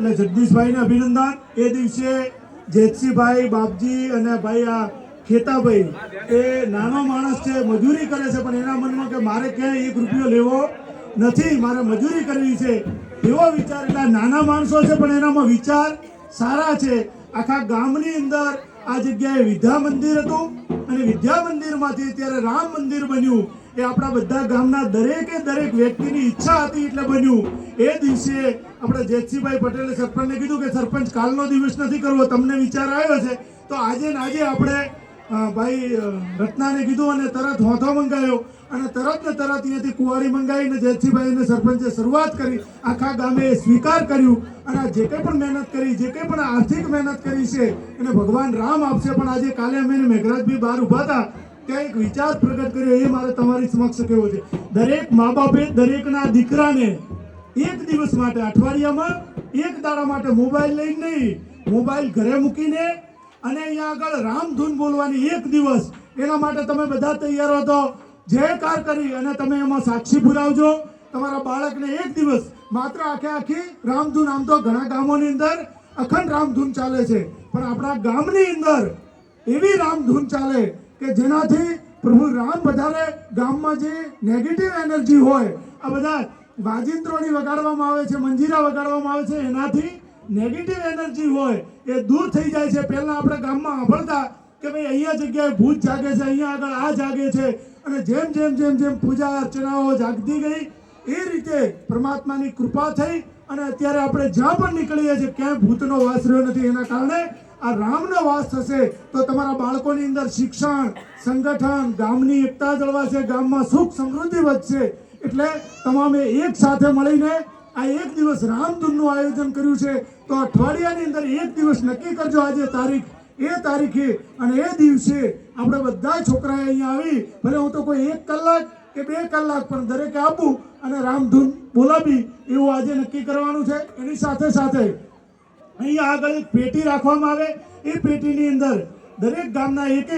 એટલે જગદીશભાઈને અભિનંદન. એ દિવસે જેતસીભાઈ, બાપજી અને ભાઈ આ ખેતાભાઈ, એ નાનો માણસ છે, મજૂરી કરે છે, પણ એના મનમાં કે મારે ક્યાંય એક રૂપિયો લેવો નથી, મારે મજૂરી કરવી છે. એવો વિચાર, એટલે નાના માણસો છે, પણ એનામાં વિચાર સારા છે. આખા ગામની અંદર આ જગ્યાએ વિદ્યા મંદિર હતું. અને વિદ્યા મંદિરમાંથી અત્યારે રામ મંદિર બન્યું. એ આપણા બધા ગામના દરેકે દરેક વ્યક્તિની ઈચ્છા હતી એટલે બન્યું. એ દિવસે આપણે જેતસીભાઈ પટેલે સરપંચને કીધું કે, સરપંચ, કાલનો દિવસ નથી કરવો, તમને વિચાર આવ્યો છે. તો આજે ને આજે આપણે ભાઈ રત્નાને કીધું અને તરત હોથો મંગાવ્યો. અને તરત ને તરત અહીંયાથી કુંવારી મંગાવીને જેતસિંહભાઈને સરપંચે શરૂઆત કરી. આખા ગામે સ્વીકાર કર્યું. અને જે કંઈ પણ મહેનત કરી, જે કંઈ પણ આર્થિક મહેનત કરી છે, એને ભગવાન રામ આપશે. પણ આજે કાલે અમે મેઘરાજભાઈ બહાર ઊભા હતા, ત્યાં એક વિચાર પ્રગટ કર્યો, એ મારે તમારી સમક્ષ કહેવો છે? દરેક મા બાપે દરેકના દીકરાને એક દિવસ માટે અઠવાડિયામાં એક દાડા માટે મોબાઈલ લઈને નહીં, મોબાઈલ ઘરે મૂકીને અને અહીંયા આગળ રામધૂન બોલવાની એક દિવસ. એના માટે તમે બધા તૈયાર હતો જયકાર કરી અને તમે એમાં સાક્ષી પુરાવજો. તમારા બાળકને એક દિવસ માત્ર આખે આખી રામધૂન, આમ તો ઘણા ગામોની અંદર અખંડ રામધૂન ચાલે છે. પણ આપણા ગામની અંદર એવી રામધૂન ચાલે કે જેનાથી પ્રભુ રામ વધારે ગામમાં જે નેગેટિવ એનર્જી હોય, આ બધા વાજિંત્રોની વગાડવામાં આવે છે, મંજીરા વગાડવામાં આવે છે, એનાથી નેગેટિવ એનર્જી હોય, એ દૂર થઈ જાય છે. પહેલાં આપણે ગામમાં આંભળતા કે ભાઈ અહીંયા જગ્યાએ ભૂત જાગે છે, અહીંયા આગળ આ જાગે છે. અને જેમ જેમ જેમ જેમ પૂજા અર્ચનાઓ જાગતી ગઈ એ રીતે પરમાત્માની કૃપા થઈ અને અત્યારે આપણે જ્યાં પણ નીકળીએ છીએ, ક્યાંય ભૂતનો વાસ રહ્યો નથી એના કારણે આ રામનો વાસ થશે. તો તમારા બાળકોની અંદર શિક્ષણ, સંગઠન, ગામની એકતા જળવાશે, ગામમાં સુખ સમૃદ્ધિ વધશે. એટલે તમામે એક સાથે મળીને આ એક દિવસ રામધૂનનું આયોજન કર્યું છે. તો અઠવાડિયાની અંદર એક દિવસ નક્કી કરજો આજે તારીખ. એ તારીખે અને એ દિવસે આપણે બધા છોકરાએ અહીંયા આવી. ભલે હું તો કોઈ એક કલાક કે બે કલાક પણ દરેકે આપવું અને રામધૂન બોલાવી એવું આજે નક્કી કરવાનું છે. એની સાથે સાથે અહીંયા આગળ એક પેટી રાખવામાં આવે. એ પેટીની અંદર દરેક ગામના એક